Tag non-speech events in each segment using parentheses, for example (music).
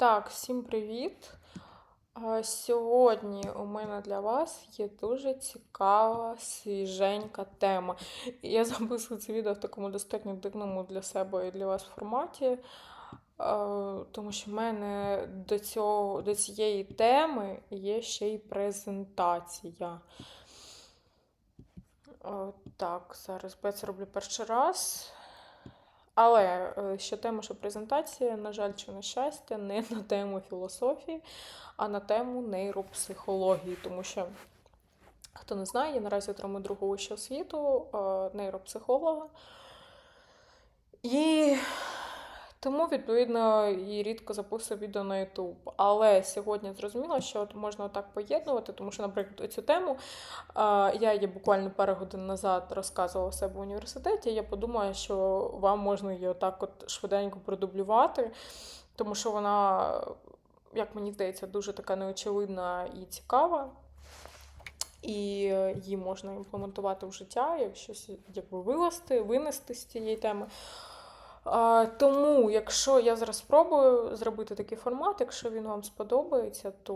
Так, всім привіт! Сьогодні у мене для вас є дуже цікава, свіженька тема. Я (laughs) записую це відео в такому достатньо дивному для себе і для вас форматі, тому що в мене до цього, до цієї теми є ще й презентація. Так, зараз я це роблю перший раз. Але е, ще тема, що презентація, на жаль, чи на щастя, не на тему філософії, а на тему нейропсихології. Тому що, хто не знає, я наразі отримую другу вищу освіту е, нейропсихолога. І тому, відповідно, і рідко записую відео на YouTube. Але сьогодні зрозуміла, що от можна так поєднувати, тому що, наприклад, цю тему я її буквально пару годин назад розказувала себе в університеті. Я подумала, що вам можна її отак от швиденько продублювати, тому що вона, як мені здається, дуже така неочевидна і цікава. І її можна імплементувати в життя, як щось якби вивести, винести з цієї теми. Тому, якщо я зараз спробую зробити такий формат, якщо він вам сподобається, то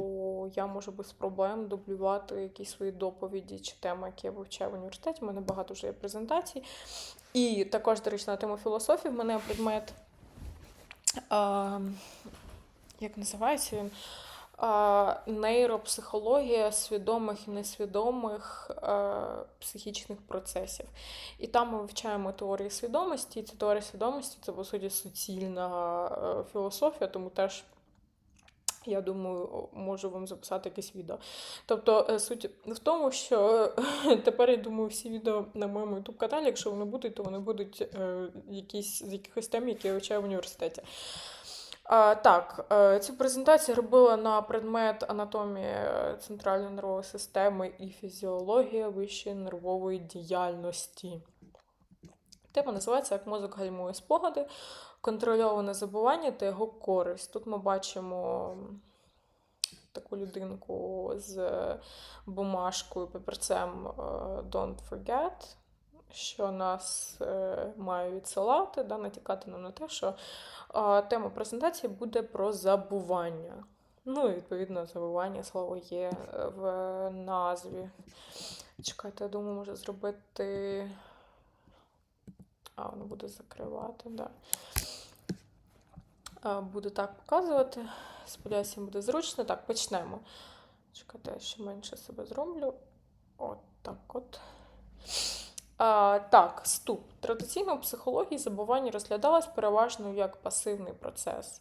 я можу без проблем дублювати якісь свої доповіді чи теми, які я вивчаю в університеті. У мене багато вже є презентацій. І також, до речі, на тему філософії в мене предмет, а, як називається він? Нейропсихологія свідомих і несвідомих психічних процесів. І там ми вивчаємо теорії свідомості. І ця теорія свідомості це, по суті, суцільна філософія, тому теж. Я думаю, можу вам записати якесь відео. Тобто, е, суть в тому, що тепер я думаю, всі відео на моєму youtube каналі, якщо вони будуть, то вони будуть е, якісь з якихось тем, які я вивчаю в університеті. Так, е, цю презентацію робила на предмет анатомії центральної нервової системи і фізіологія вищої нервової діяльності. Тема називається Як мозок гальмує спогади, контрольоване забування та його користь. Тут ми бачимо таку людинку з бумажкою, папірцем Don't Forget, що нас е, має відсилати, да, натякати нам на те, що тема презентації буде про забування. Ну, і відповідно, забування слово є е, в назві. Чекайте, я думаю, може зробити. А, воно буде закривати, да. Буду так показувати. Сподіваюся, буде зручно. Так, почнемо. Чекайте, я ще менше себе зроблю. От так от. А, Так, ступ. Традиційно в психології забування розглядалось переважно як пасивний процес.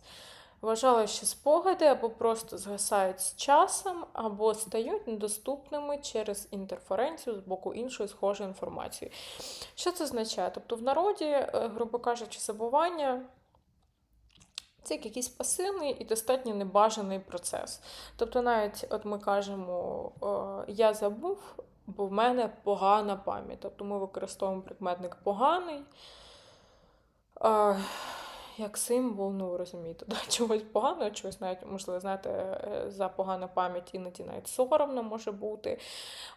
Вважали, що спогади або просто згасають з часом, або стають недоступними через інтерференцію з боку іншої схожої інформації. Що це означає? Тобто, в народі, е, грубо кажучи, забування. Це якийсь пасивний і достатньо небажаний процес. Тобто, навіть от ми кажемо, е, я забув, бо в мене погана пам'ять. Тобто ми використовуємо прикметник поганий. А, як символ, ну розумієте, (laughs) да, чогось поганого, чогось навіть, можливо, знаєте, е, за погану пам'ять іноді навіть соромно може бути.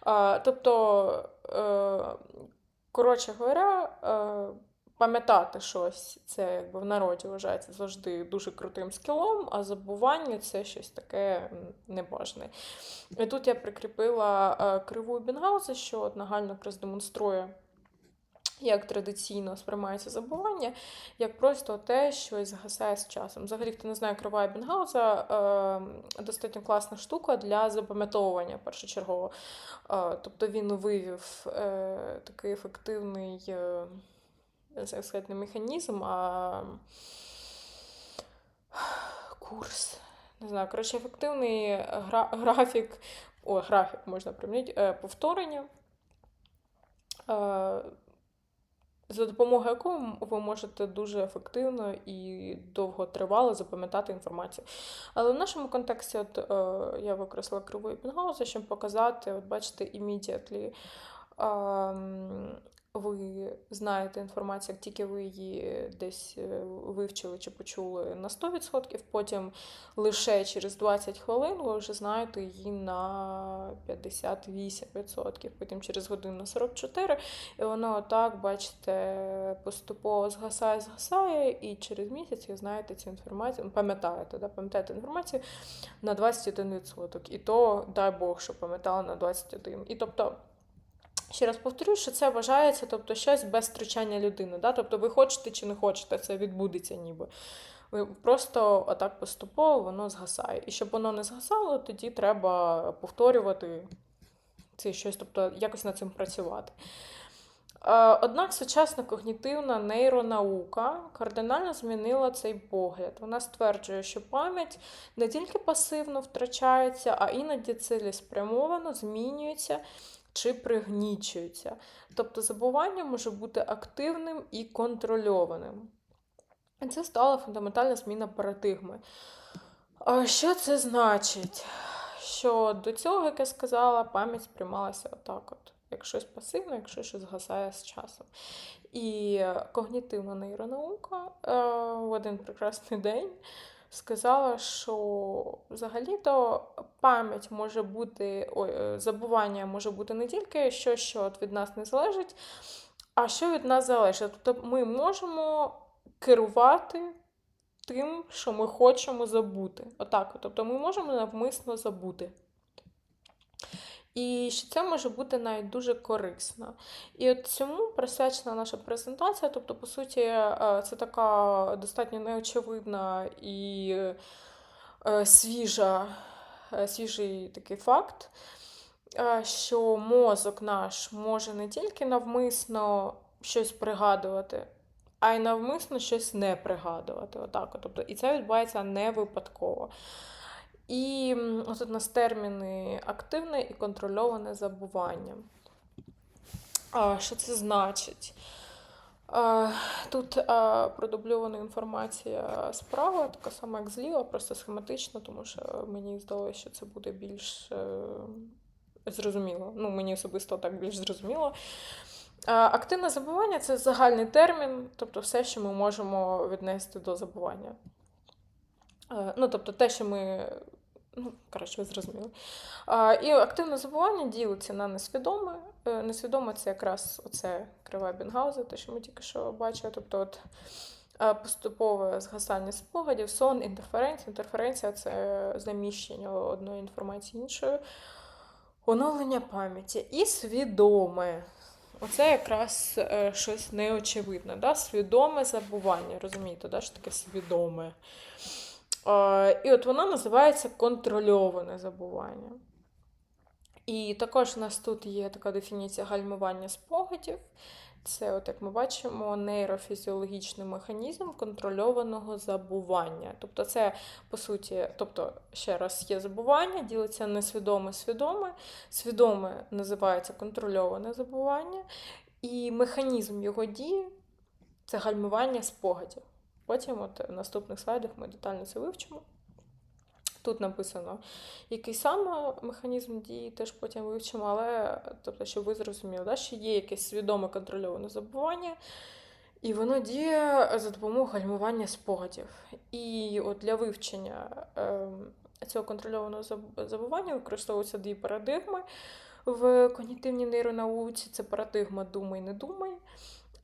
А, Тобто, е, коротше говоря, е, пам'ятати щось, це якби в народі вважається завжди дуже крутим скілом, а забування це щось таке небажане. І тут я прикріпила е, криву Бінгауза, що от нагально якраз демонструє. Як традиційно сприймається забування, як просто те, що згасає з часом. Взагалі, хто не знає, крива Бінгауза е, достатньо класна штука для запам'ятовування першочергово. Е, тобто він вивів е, такий ефективний. Е, як сказати, не механізм, а курс. Не знаю, коротше, ефективний гра... графік, о, графік можна примінити, е, повторення, е, за допомогою якого ви можете дуже ефективно і довготривало запам'ятати інформацію. Але в нашому контексті от, е, я використала криву Епінгауза, щоб показати, от бачите, immediately. Ви знаєте інформацію, як тільки ви її десь е, вивчили чи почули на 100%, потім лише через 20 хвилин ви вже знаєте її на 58%, потім через годину на 44%, і воно отак, бачите, поступово згасає, згасає, і через місяць ви знаєте цю інформацію, пам'ятаєте, да, пам'ятаєте інформацію на 21%. І то, дай Бог, що пам'ятала на 21%. І тобто. Ще раз повторюю, що це вважається тобто, щось без втручання людини. Да? Тобто ви хочете чи не хочете, це відбудеться ніби. Ви просто отак поступово воно згасає. І щоб воно не згасало, тоді треба повторювати це щось, тобто якось над цим працювати. Е, Однак сучасна когнітивна нейронаука кардинально змінила цей погляд. Вона стверджує, що пам'ять не тільки пасивно втрачається, а іноді цілеспрямовано змінюється чи пригнічується. Тобто забування може бути активним і контрольованим. І це стала фундаментальна зміна парадигми. А Що це значить? Що до цього, як я сказала, пам'ять сприймалася отак: от, як щось пасивне, якщо щось згасає з часом. І когнітивна нейронаука е, в один прекрасний день сказала, що взагалі-то пам'ять може бути, ой, е, забування може бути не тільки що, що від нас не залежить, а що від нас залежить. Тобто ми можемо керувати тим, що ми хочемо забути. Отак. Тобто ми можемо навмисно забути. І що це може бути навіть дуже корисно. І от цьому присвячена наша презентація. Тобто, по суті, е, це така достатньо неочевидна і е, свіжа, е, свіжий такий факт, що мозок наш може не тільки навмисно щось пригадувати, а й навмисно щось не пригадувати. Отак. Тобто, І це відбувається не випадково. І ось у нас терміни активне і контрольоване забування. А, Що це значить? А, Тут а, продубльована інформація справа, така сама, як зліва, просто схематично, тому що мені здалося, що це буде більш е, зрозуміло. Ну, мені особисто так більш зрозуміло. Активне забування це загальний термін, тобто все, що ми можемо віднести до забування. Ну, тобто те, що ми. Ну, коротше, ви зрозуміли. І активне забування ділиться на несвідоме. Е, несвідоме це якраз оце крива Бінгауза, те, що ми тільки що бачили. Тобто, от поступове згасання спогадів, сон, інтерференція. Інтерференція це заміщення одної інформації іншою, оновлення пам'яті і свідоме. Оце якраз е, щось неочевидне. Да? Свідоме забування. Розумієте, да? що таке свідоме? І от воно називається контрольоване забування. І також у нас тут є така дефініція гальмування спогадів. Це, от як ми бачимо, нейрофізіологічний механізм контрольованого забування. Тобто, це, по суті, тобто, ще раз, є забування, ділиться несвідоме свідоме. Свідоме називається контрольоване забування, і механізм його дії це гальмування спогадів. Потім, от в наступних слайдах, ми детально це вивчимо. Тут написано, який саме механізм дії, теж потім вивчимо, але тобто, щоб ви зрозуміли, да, що є якесь свідоме контрольоване забування, і воно діє за допомогою гальмування спогадів. І от для вивчення е, цього контрольованого забування використовуються дві парадигми в когнітивній нейронауці: це парадигма думай, не думай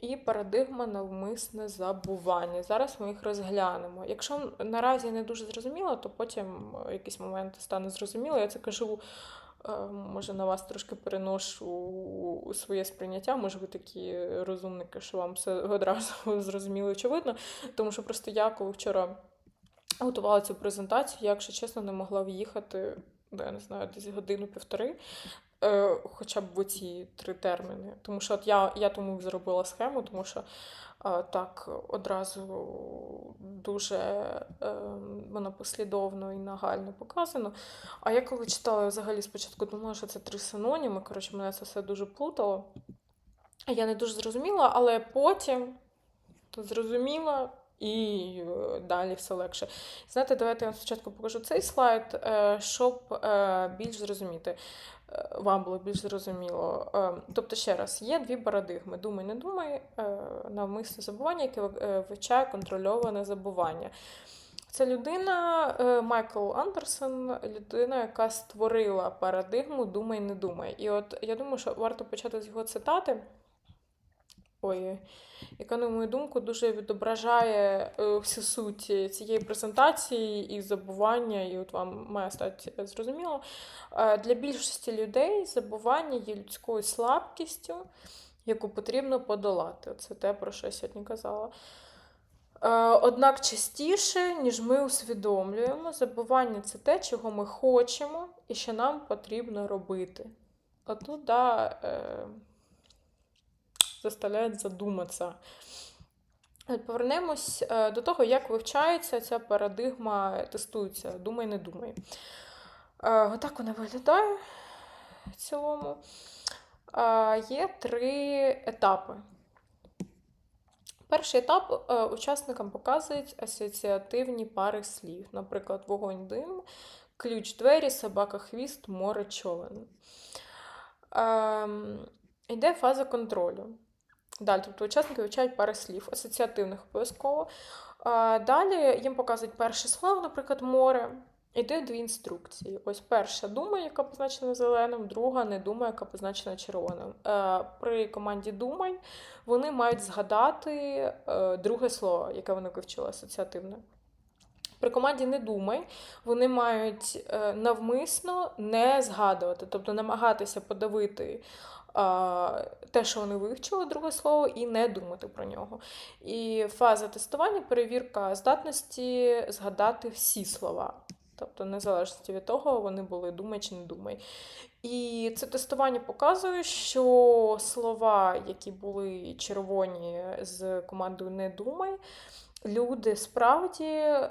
і парадигма навмисне забування. Зараз ми їх розглянемо. Якщо наразі не дуже зрозуміло, то потім якісь моменти стане зрозуміло. Я це кажу. Е, може, на вас трошки переношу своє сприйняття, може ви такі розумники, що вам все одразу (laughs) зрозуміло очевидно. Тому що просто я, коли вчора готувала цю презентацію, я, якщо чесно, не могла в'їхати, я не знаю, десь годину-півтори. Е, хоча б в ці три терміни. Тому що от я я тому зробила схему, тому що е, так одразу дуже е, воно послідовно і нагально показано. А я коли читала взагалі спочатку, думала, що це три синоніми. Коротше, мене це все дуже плутало. Я не дуже зрозуміла, але потім зрозуміла і е, далі все легше. Знаєте, давайте я вам спочатку покажу цей слайд, е, щоб е, більш зрозуміти. Вам було більш зрозуміло. Тобто, ще раз, є дві парадигми: думай, не думай, навмисне забування, яке вивчає контрольоване забування. Це людина, Майкл Андерсон, людина, яка створила парадигму Думай, не думай. І от я думаю, що варто почати з його цитати. Ой, яка, на мою думку, дуже відображає е, всю суть цієї презентації і забування, і от вам має стати зрозуміло. Е, Для більшості людей забування є людською слабкістю, яку потрібно подолати. Це те, про що я сьогодні казала. Е, Однак частіше, ніж ми усвідомлюємо, забування це те, чого ми хочемо і що нам потрібно робити. Отут, да, е, заставляють задуматися. Повернемось е, до того, як вивчається ця парадигма, тестується. Думай, не думай. Е, Отак вона виглядає в цілому. Е, Є три етапи. Перший етап е, учасникам показують асоціативні пари слів, наприклад, вогонь дим, ключ двері, собака хвіст, море човен. Ем, Йде фаза контролю. Далі, тобто учасники вивчають пари слів, асоціативних обов'язково. Е, Далі їм показують перше слово, наприклад, море. Іде дві інструкції. Ось перша думай, яка позначена зеленим, друга не думай, яка позначена червоним. Е, При команді Думай вони мають згадати е, друге слово, яке вони вивчили асоціативне. При команді не думай, вони мають навмисно не згадувати, тобто намагатися подавити те, що вони вивчили, друге слово, і не думати про нього. І фаза тестування перевірка здатності згадати всі слова. Тобто, незалежно від того, вони були думай чи не думай. І це тестування показує, що слова, які були червоні з командою Не думай, люди справді е,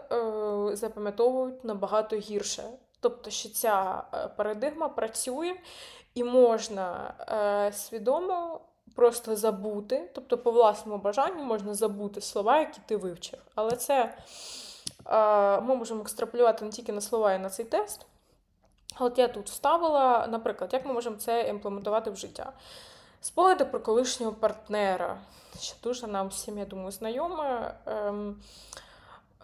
запам'ятовують набагато гірше. Тобто, що ця е, парадигма працює і можна е, свідомо просто забути, тобто, по власному бажанню можна забути слова, які ти вивчив. Але це е, ми можемо екстраполювати не тільки на слова і на цей тест. От я тут вставила, наприклад, як ми можемо це імплементувати в життя. Спогади про колишнього партнера, що дуже нам всім, я думаю, знайоме. Ем,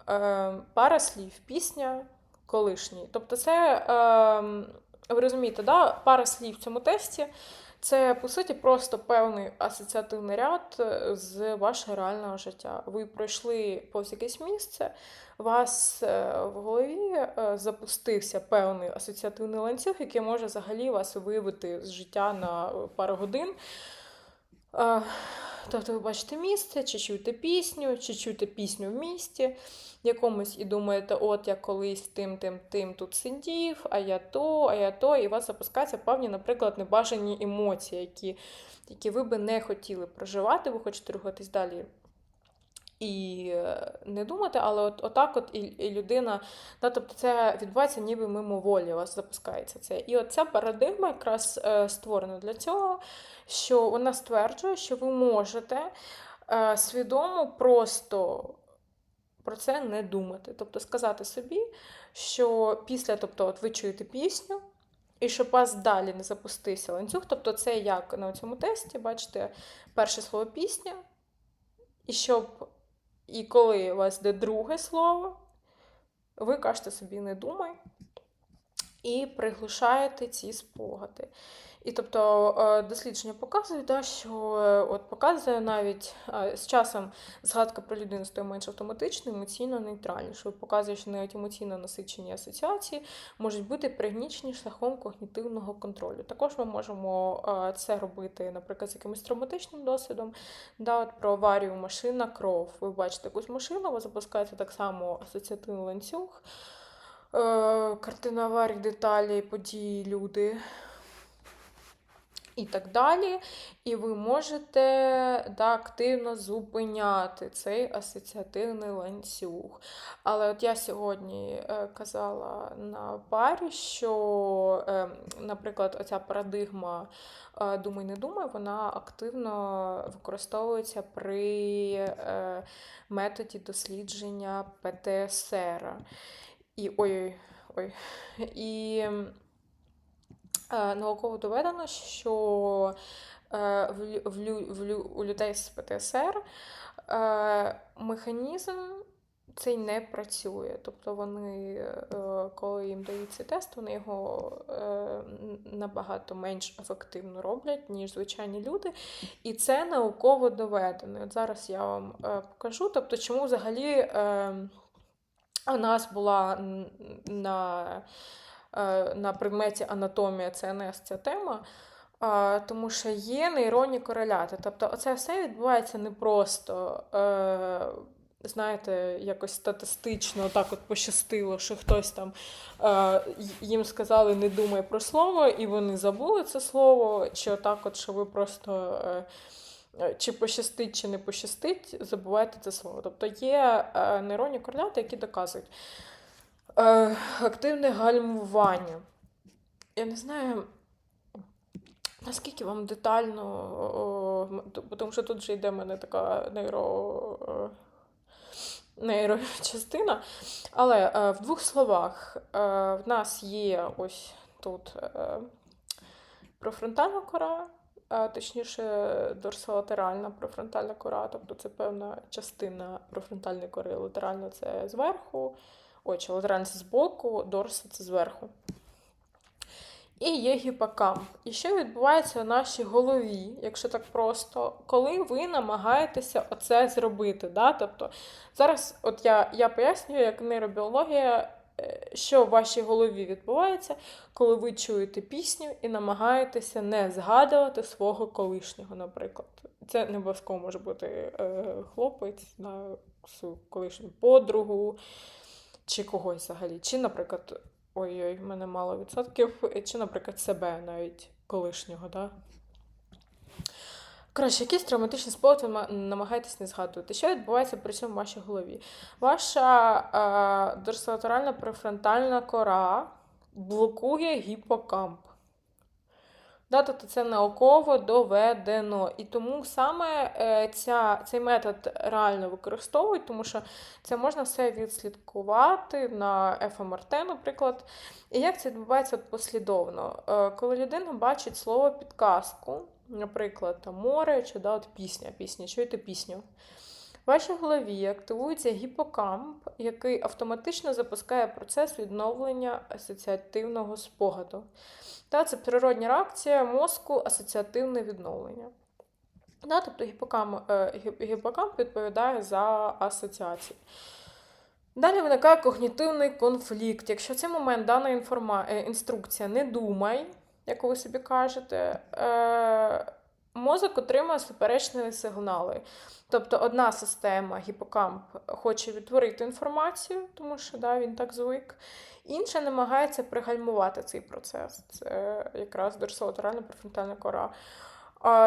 ем, пара слів, пісня, колишній. Тобто, це, ем, ви розумієте, да? пара слів в цьому тесті це, по суті, просто певний асоціативний ряд е, з вашого реального життя. Ви пройшли повз якесь місце, у вас е, в голові е, запустився певний асоціативний ланцюг, який може взагалі вас виявити з життя на пару годин. Тобто ви бачите місце, чи чуєте пісню, чи чуєте пісню в місті якомусь і думаєте, от я колись тим, тим, тим тут сидів, а я то, а я то, і у вас запускаються певні, наприклад, небажані емоції, які, які ви би не хотіли проживати, ви хочете рухатись далі. І е, не думати, але от отак от і, і людина, да, тобто це відбувається ніби мимоволі, у вас запускається це. І от ця парадигма якраз е, створена для цього, що вона стверджує, що ви можете е, свідомо просто про це не думати. Тобто сказати собі, що після, тобто, от ви чуєте пісню, і щоб вас далі не запустився ланцюг. Тобто, це як на цьому тесті, бачите, перше слово пісня, і щоб. І коли у вас йде друге слово, ви кажете собі не думай і приглушаєте ці спогади. І тобто е, дослідження показують, да, що е, от показує навіть е, з часом згадка про людину стає менш автоматично, емоційно нейтральніше. Показує, що навіть емоційно насичені асоціації можуть бути пригнічені шляхом когнітивного контролю. Також ми можемо це робити, наприклад, з якимось травматичним досвідом. Да, от Про аварію машина, кров. Ви бачите якусь машину, у вас запускається так само асоціативний ланцюг. Картина аварії, деталі, події, люди. і так далі. І ви можете да, активно зупиняти цей асоціативний ланцюг. Але от я сьогодні е, казала на парі, що, е, наприклад, оця парадигма е, думай, не думай, вона активно використовується при е, методі дослідження ПТСР. І ой-ой. ой і Е, Науково доведено, що е, в, в, в, у людей з ПТСР е, механізм цей не працює. Тобто вони, е, коли їм дають цей тест, вони його е, набагато менш ефективно роблять, ніж звичайні люди. І це науково доведено. От зараз я вам е, покажу. Тобто, чому взагалі е, у нас була на е, на предметі анатомія ЦНС ця тема, тому що є нейронні кореляти. Тобто, це все відбувається не просто, е, знаєте, якось статистично, так от пощастило, що хтось там е, їм сказали не думай про слово, і вони забули це слово, чи отак, от, що ви просто. Чи пощастить, чи не пощастить, забувайте це слово. Тобто є е, нейронні кореляти, які доказують. Е, активне гальмування. Я не знаю, наскільки вам детально, тому що тут вже йде в мене така нейро, е, нейрочастина. Але е, в двох словах, е, в нас є ось тут е, профронтальна кора, а точніше дорсолатеральна профронтальна кора, тобто це певна частина профронтальної кори. Латеральна це зверху, ой, чи латеральна це збоку, дорса це зверху. І є гіпокамп. І що відбувається в нашій голові, якщо так просто, коли ви намагаєтеся оце зробити. Да? Тобто зараз от я, я пояснюю, як нейробіологія, що в вашій голові відбувається, коли ви чуєте пісню і намагаєтеся не згадувати свого колишнього, наприклад. Це не обов'язково може бути е, хлопець, на свою колишню подругу чи когось взагалі. Чи, наприклад, ой-ой, в мене мало відсотків, чи, наприклад, себе навіть колишнього, да? Коротше, якісь травматичні спогади ви ма- намагайтесь не згадувати. Що відбувається при цьому в вашій голові? Ваша е, дорсолатеральна префронтальна кора блокує гіпокамп. Да, тобто це науково доведено. І тому саме е, ця, цей метод реально використовують, тому що це можна все відслідкувати на ФМРТ, наприклад. І як це відбувається послідовно? Е, коли людина бачить слово підказку, наприклад, там, море чи да, от пісня, пісня, чуєте пісню. В вашій голові активується гіпокамп, який автоматично запускає процес відновлення асоціативного спогаду. Та, це природня реакція мозку асоціативне відновлення. Да, тобто гіпокамп, е, гіпокамп відповідає за асоціації. Далі виникає когнітивний конфлікт. Якщо в цей момент дана інформа... е, інструкція не думай, як ви собі кажете, е... мозок отримує суперечні сигнали. Тобто одна система, гіпокамп, хоче відтворити інформацію, тому що да, він так звик. Інша намагається пригальмувати цей процес. Це якраз дорсолатеральна префронтальна кора.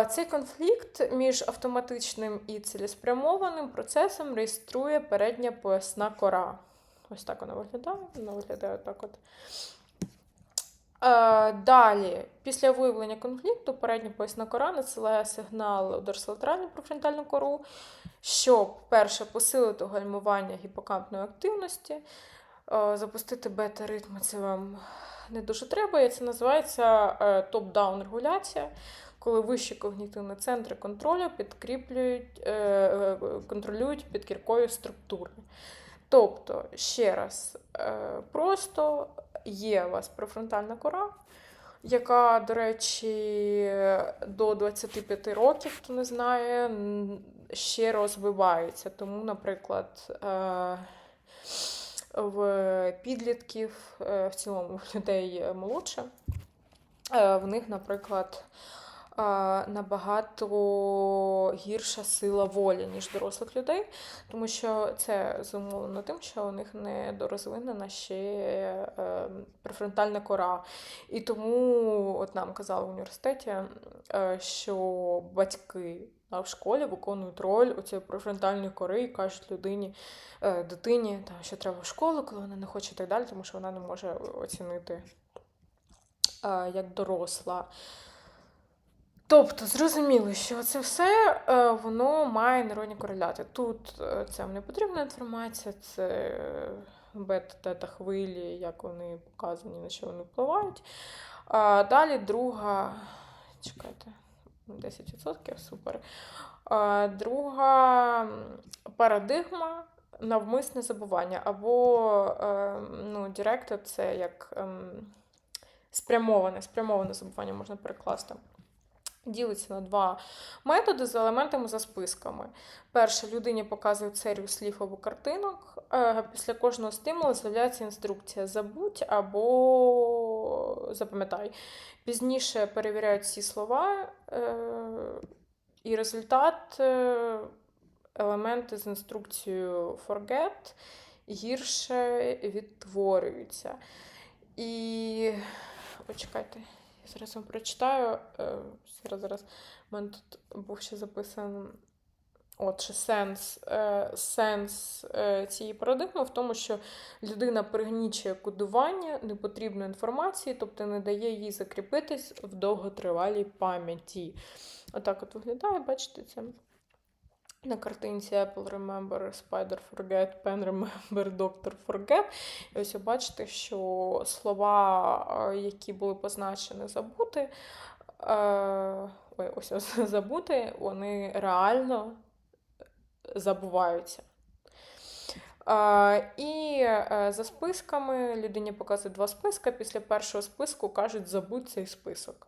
Цей конфлікт між автоматичним і цілеспрямованим процесом реєструє передня поясна кора. Ось так вона виглядає. Вона виглядає так от. Е, Далі, після виявлення конфлікту, передня поясна кора надсилає сигнал у дорсолатеральну префронтальну кору, щоб перше посилити гальмування гіпокампної активності, е, запустити бета-ритми. Це вам не дуже треба. І це називається е, топ-даун регуляція, коли вищі когнітивні центри контролю підкріплюють, контролюють підкіркові структури. Тобто, ще раз, просто є у вас префронтальна кора, яка, до речі, до 25 років, хто не знає, ще розвивається. Тому, наприклад, е, в підлітків, е, в цілому в людей молодше, е, в них, наприклад, набагато гірша сила волі, ніж дорослих людей, тому що це зумовлено тим, що у них недорозвинена ще е, префронтальна кора. І тому от нам казали в університеті, е, що батьки а в школі виконують роль у цієї префронтальної кори і кажуть людині, е, дитині, та, що треба в школу, коли вона не хоче і так далі, тому що вона не може оцінити як доросла. Тобто, зрозуміло, що це все е, воно має нейронні кореляти. Тут це не потрібна інформація, це бета-тета хвилі, як вони показані, на що вони впливають. Далі друга. Чекайте. 10%, супер. Друга парадигма навмисне забування. Або ем, ну, директор це як ем, спрямоване, спрямоване забування можна перекласти. Ділиться на два методи з елементами за списками. Перше, людині показують серію слів або картинок. Е, після кожного стимулу з'являється інструкція Забудь або запам'ятай. Пізніше перевіряють ці слова, е, і результат е, елементи з інструкцією Forget гірше відтворюються. І почекайте. Я зараз вам прочитаю. Е, зараз, зараз. У мене тут був ще записаний от, сенс е, сенс е, цієї парадигми в тому, що людина пригнічує кодування непотрібної інформації, тобто не дає їй закріпитись в довготривалій пам'яті. Отак от виглядає, бачите це? На картинці Apple Remember, Spider Forget, Pen Remember, Doctor Forget. І ось бачите, що слова, які були позначені забути, е, ой, ось (laughs) забути, вони реально забуваються. І е, за списками людині показують два списки. Після першого списку кажуть, забудь цей список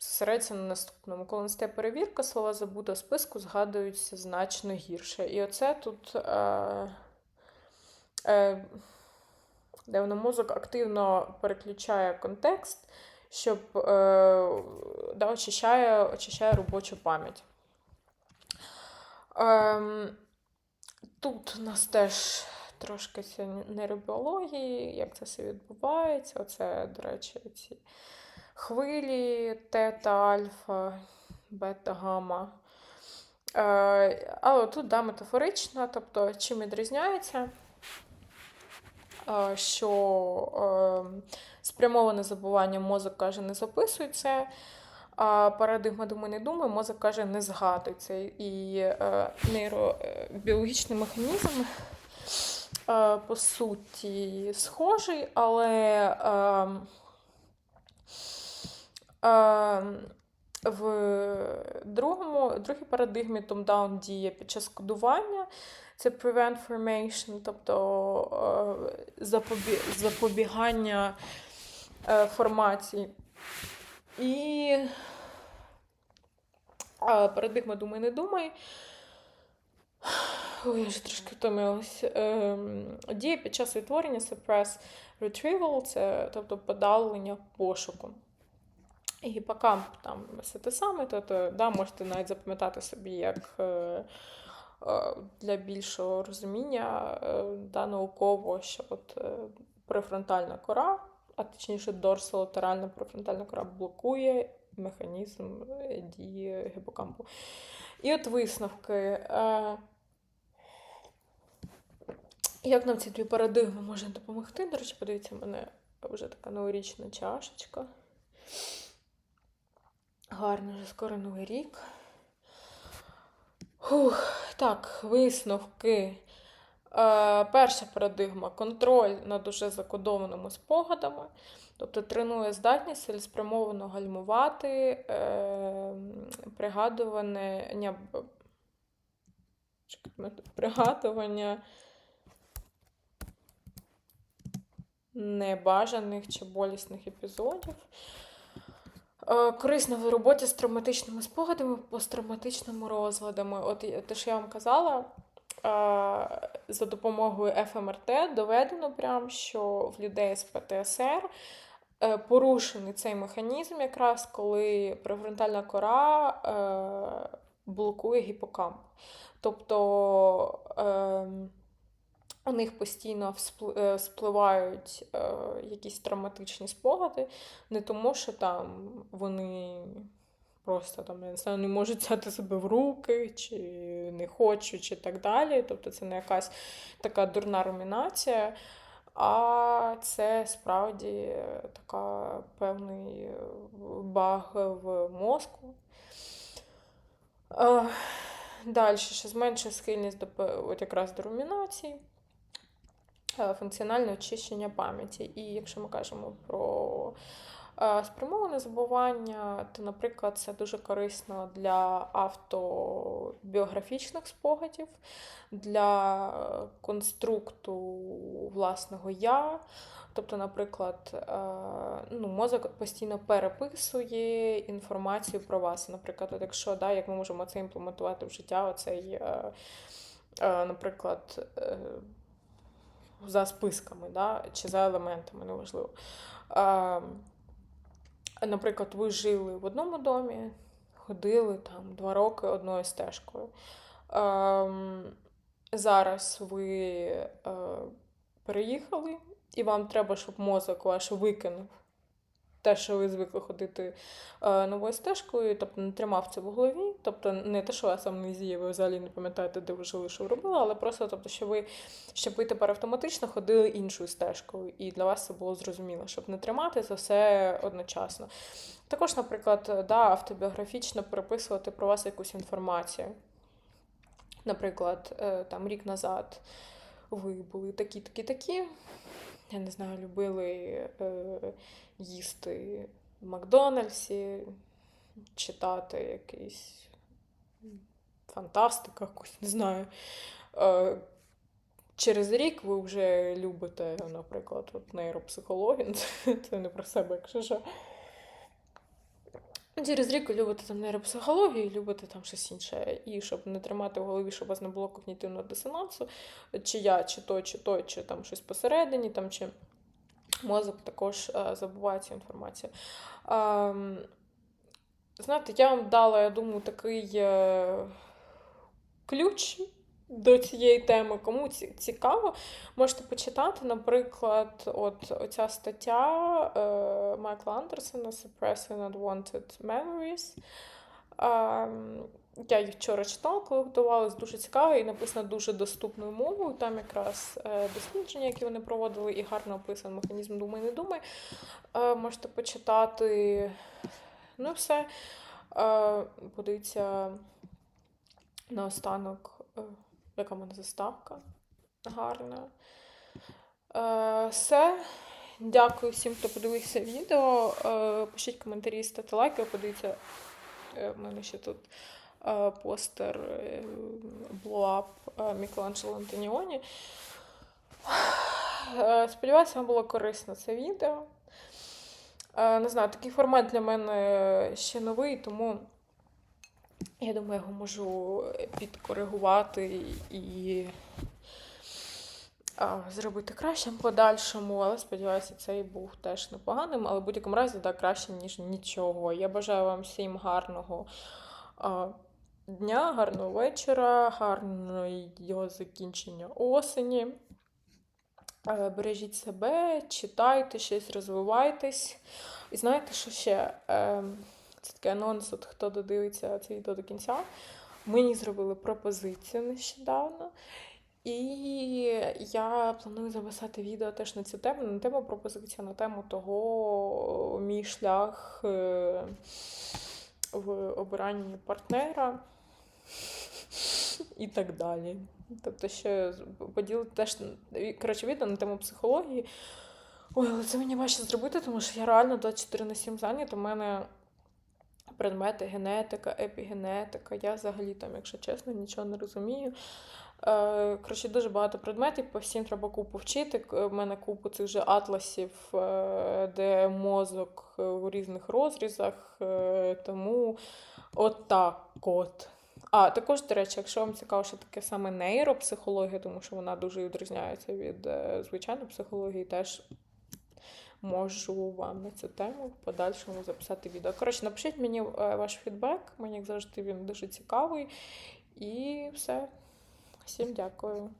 зосередься на наступному. Коли настає перевірка, слова забута списку згадуються значно гірше. І оце тут, е, е, де мозок активно переключає контекст, щоб е, да, очищає, очищає робочу пам'ять. Е, Тут у нас теж трошки нейробіології, як це все відбувається. Оце, до речі, ці хвилі, тета, альфа, бета, гамма. Е, але тут да, метафорична, тобто чим відрізняється, е, що е, спрямоване забування мозок каже, не записуй це. А парадигма думай, не думай, мозок каже, не згадуй це. І нейробіологічний механізм, по суті, схожий, але в другому, другій парадигмі Том-даун діє під час кодування. Це prevent formation, тобто запобі... запобігання е, формації. І парадигма думай, не думай. Ой, я вже трошки втомилась. Ем, діє під час відтворення suppress retrieval, це тобто подавлення пошуку. Гіпокамп там все те саме, тобто да, можете навіть запам'ятати собі як е, е, для більшого розуміння да, науково, що от префронтальна кора, а точніше дорсолатеральна префронтальна кора блокує механізм дії гіпокампу. І от висновки. Як нам ці дві парадигми можуть допомогти? До речі, подивіться, в мене вже така новорічна чашечка. Гарно, вже скоро новий рік. Фух, Так, висновки. Е, Перша парадигма контроль над уже закодованими спогадами. Тобто тренує здатність цілеспрямовано гальмувати, е, пригадування пригадування небажаних чи болісних епізодів. Е, корисна в роботі з травматичними спогадами, посттравматичними розладами. От те, що я вам казала, за допомогою ФМРТ доведено, прям, що в людей з ПТСР е, порушений цей механізм, якраз коли префронтальна кора е, блокує гіпокамп. Тобто е, у них постійно е, спливають е, якісь травматичні спогади, не тому, що там вони просто там, я не знаю, не можуть взяти себе в руки, чи не хочуть, чи так далі. Тобто це не якась така дурна румінація, а це справді така певний баг в мозку. Е, Далі, ще зменшує схильність до от якраз до румінації, е, функціональне очищення пам'яті. І якщо ми кажемо про спрямоване забування, то, наприклад, це дуже корисно для автобіографічних спогадів, для е, конструкту власного я. Тобто, наприклад, е, ну, мозок постійно переписує інформацію про вас. Наприклад, от якщо да, як ми можемо це імплементувати в життя, оцей, е, е, наприклад, е, за списками, да, чи за елементами, неважливо. Наприклад, ви жили в одному домі, ходили там два роки одною стежкою. Ем, зараз ви е, переїхали, і вам треба, щоб мозок ваш викинув те, що ви звикли ходити е, новою стежкою, тобто не тримав це в голові. Тобто не те, що вас амнезія, ви взагалі не пам'ятаєте, де ви жили, що робили, але просто тобто, що ви, щоб ви тепер автоматично ходили іншою стежкою, і для вас це було зрозуміло, щоб не тримати це все одночасно. Також, наприклад, да, автобіографічно переписувати про вас якусь інформацію. Наприклад, е, там рік назад ви були такі, такі, такі. Я не знаю, любили е, їсти в Макдональдсі, читати якийсь фантастика, не знаю. Е, через рік ви вже любите, наприклад, от нейропсихологію. (laughs) Це не про себе, якщо що. Через рік любите там нейропсихологію, любите там щось інше. І щоб не тримати в голові, щоб у вас не було когнітивного дисонансу, чи я, чи той, чи той, чи там щось посередині, там, чи мозок також е, забуває цю інформацію. Ем, знаєте, я вам дала, я думаю, такий е, ключ до цієї теми. Кому цікаво, можете почитати, наприклад, от оця стаття е, Майкла Андерсона Suppressing Unwanted Memories. Ем, я їх вчора читала, коли готувалась, дуже цікаво і написано дуже доступною мовою. Там якраз е, дослідження, які вони проводили, і гарно описаний механізм думай, не думай. Е, можете почитати. Ну, все. Е, подивіться наостанок, е, яка в мене заставка гарна. Е, все. Дякую всім, хто подивився відео. Е, пишіть коментарі, ставте лайки, подивіться. Е, в мене ще тут е, постер е, блоап Мікеланджело Антоніоні. Сподіваюся, вам було корисно це відео. Не знаю, такий формат для мене ще новий, тому я думаю, я його можу підкоригувати і а, зробити кращим подальшому, але сподіваюся, цей був теж непоганим, але в будь-якому разі да, краще, ніж нічого. Я бажаю вам всім гарного а, дня, гарного вечора, гарного закінчення осені. Е, Бережіть себе, читайте щось, розвивайтесь. І знаєте, що ще? Е, Це такий анонс, от хто додивиться це відео до кінця. Мені зробили пропозицію нещодавно. І я планую записати відео теж на цю тему, на тему пропозиції, а на тему того мій шлях е, в обиранні партнера і так далі. Тобто, ще поділити теж коротше, відео на тему психології. Ой, але це мені важче зробити, тому що я реально 24 на 7 зайнята. У мене предмети генетика, епігенетика. Я взагалі там, якщо чесно, нічого не розумію. Е, Коротше, дуже багато предметів, по всім треба купу вчити. У мене купу цих же атласів, е, де мозок у різних розрізах. е, Тому отак от. А також, до речі, якщо вам цікаво, що таке саме нейропсихологія, тому що вона дуже відрізняється від звичайної психології, теж можу вам на цю тему в подальшому записати відео. Коротше, напишіть мені е, ваш фідбек, мені як завжди він дуже цікавий. І все. Всім дякую.